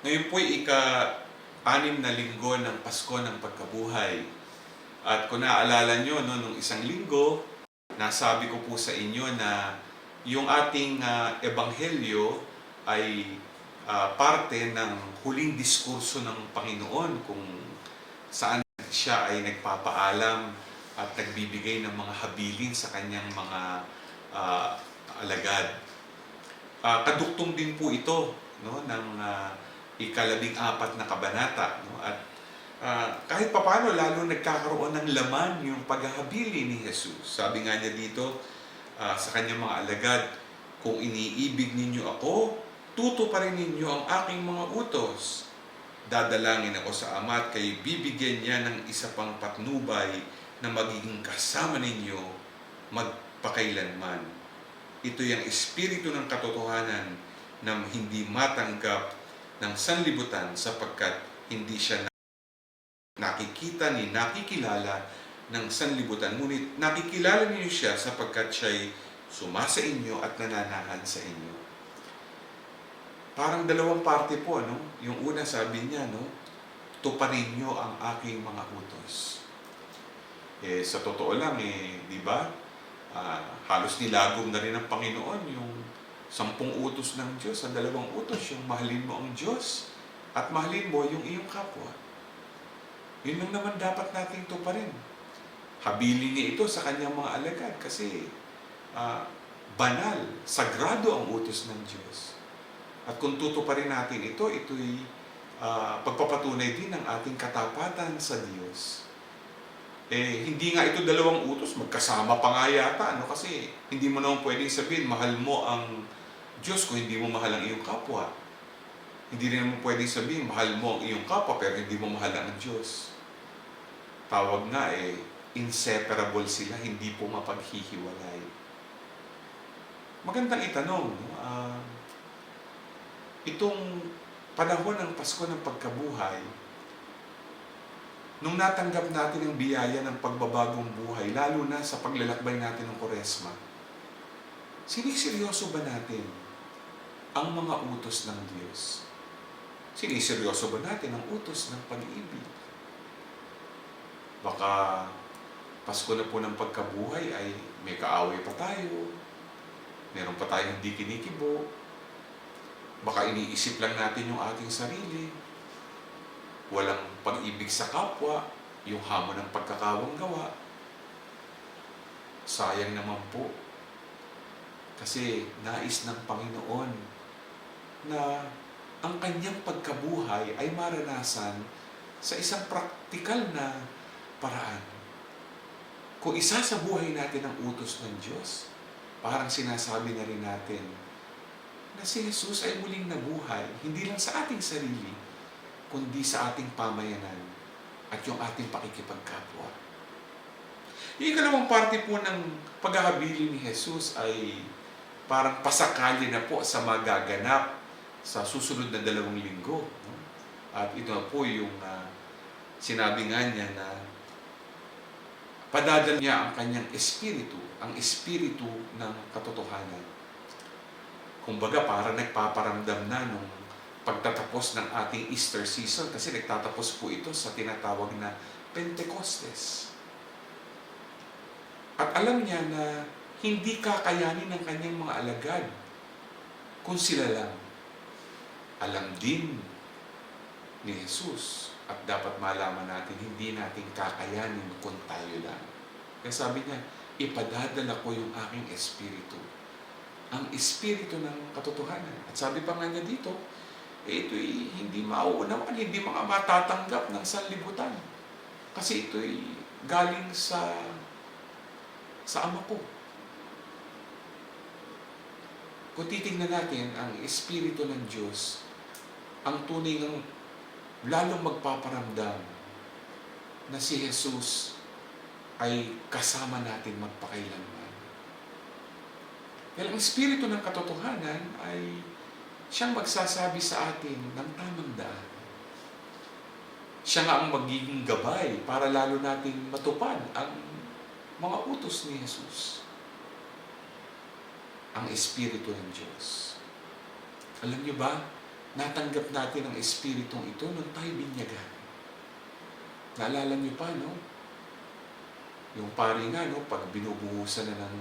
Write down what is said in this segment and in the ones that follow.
Ngayon po ika-anim na linggo ng Pasko ng Pagkabuhay. At kung naaalala nyo, no, nung isang linggo, nasabi ko po sa inyo na yung ating ah, ebanghelyo ay ah, parte ng huling diskurso ng Panginoon kung saan siya ay nagpapaalam at nagbibigay ng mga habilin sa kanyang mga ah, alagad. Ah, kaduktong din po ito no, ng ah, ikalabing apat na kabanata. No? At ah, kahit papano, lalo nagkakaroon ng laman yung paghahabili ni Jesus. Sabi nga niya dito ah, sa kanyang mga alagad, kung iniibig ninyo ako, tuto pa rin ninyo ang aking mga utos. Dadalangin ako sa Ama at kayo bibigyan niya ng isa pang patnubay na magiging kasama ninyo magpakailanman. Ito yung espiritu ng katotohanan na hindi matanggap ng sanlibutan sapagkat hindi siya na- nakikita ni nakikilala ng sanlibutan. Ngunit nakikilala niyo siya sapagkat siya'y sumasa inyo at nananahan sa inyo. Parang dalawang parte po, no? Yung una sabi niya, no? Tuparin niyo ang aking mga utos. Eh, sa totoo lang, eh, di ba? Ah, halos nilagom na rin ng Panginoon yung sampung utos ng Diyos, ang dalawang utos, yung mahalin mo ang Diyos at mahalin mo yung iyong kapwa. Yun lang naman dapat nating tuparin. Habilin niya ito sa kanyang mga alagad kasi ah, banal, sagrado ang utos ng Diyos. At kung tutuparin natin ito, ito'y ah, pagpapatunay din ng ating katapatan sa Diyos. Eh, hindi nga ito dalawang utos, magkasama pa nga yata, ano? Kasi hindi mo naman pwedeng sabihin, mahal mo ang Diyos kung hindi mo mahal ang iyong kapwa. Hindi rin naman pwedeng sabihin, mahal mo ang iyong kapwa, pero hindi mo mahal ang Diyos. Tawag nga eh, inseparable sila, hindi po mapaghihiwalay. Magandang itanong, no? Ah, itong panahon ng Pasko ng Pagkabuhay, nung natanggap natin ang biyaya ng pagbabagong buhay, lalo na sa paglalakbay natin ng Koresma, siniseryoso ba natin ang mga utos ng Diyos? Siniseryoso ba natin ang utos ng pag-ibig? Baka Pasko na po ng pagkabuhay ay may kaaway pa tayo, meron pa tayong hindi kinikibo, baka iniisip lang natin yung ating sarili, walang pag-ibig sa kapwa, yung hamon ng pagkakawang gawa. Sayang naman po. Kasi nais ng Panginoon na ang kanyang pagkabuhay ay maranasan sa isang praktikal na paraan. Kung isa sa buhay natin ang utos ng Diyos, parang sinasabi na rin natin na si Jesus ay muling nabuhay, hindi lang sa ating sarili, kundi sa ating pamayanan at yung ating pakikipagkapwa. Yung ikalawang parte po ng paghahabili ni Jesus ay parang pasakali na po sa magaganap sa susunod na dalawang linggo. At ito po yung ah, sinabi nga niya na padadal niya ang kanyang espiritu, ang espiritu ng katotohanan. Kumbaga, parang nagpaparamdam na nung pagtatapos ng ating Easter season kasi nagtatapos po ito sa tinatawag na Pentecostes. At alam niya na hindi kakayanin ng kanyang mga alagad kung sila lang. Alam din ni Jesus at dapat malaman natin hindi natin kakayanin kung tayo lang. Kaya sabi niya, ipadadala ko yung aking espiritu. Ang espiritu ng katotohanan. At sabi pa nga niya dito, ito'y hindi mauunawan, hindi mga matatanggap ng sanlibutan. Kasi ito'y galing sa sa Ama ko. Kung titingnan natin ang Espiritu ng Diyos, ang tunay ng lalong magpaparamdam na si Jesus ay kasama natin magpakailanman. Dahil ang Espiritu ng katotohanan ay siyang magsasabi sa atin ng tamang daan. Siya nga ang magiging gabay para lalo nating matupad ang mga utos ni Jesus. Ang Espiritu ng Diyos. Alam niyo ba, natanggap natin ang Espiritong ito nung tayo binyagan. Naalala niyo pa, no? Yung pari nga, no? Pag binubuhusan na ng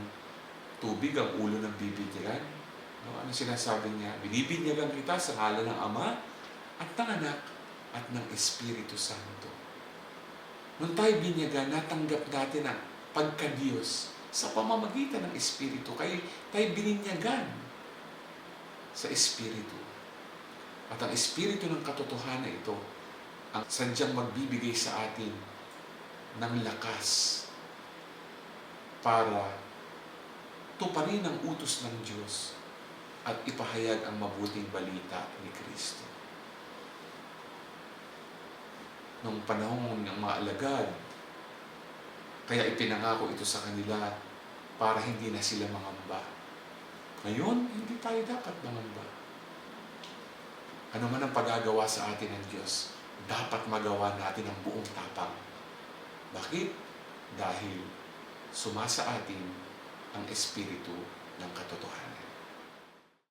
tubig ang ulo ng bibinyagan, no? Ano sinasabi niya? Binibinyagan kita sa ngalan ng Ama at ng Anak at ng Espiritu Santo. Nung tayo binyagan, natanggap natin ang pagka-Diyos sa pamamagitan ng Espiritu. Kaya tayo bininyagan sa Espiritu. At ang Espiritu ng katotohanan ito ang sadyang magbibigay sa atin ng lakas para tuparin ang utos ng Diyos at ipahayag ang mabuting balita ni Kristo. Nung panahon ng mga alagad, kaya ipinangako ito sa kanila para hindi na sila mangamba. Ngayon, hindi tayo dapat mangamba. Ano man ang pagagawa sa atin ng Diyos, dapat magawa natin ang buong tapang. Bakit? Dahil sumasa atin ang Espiritu ng katotohanan.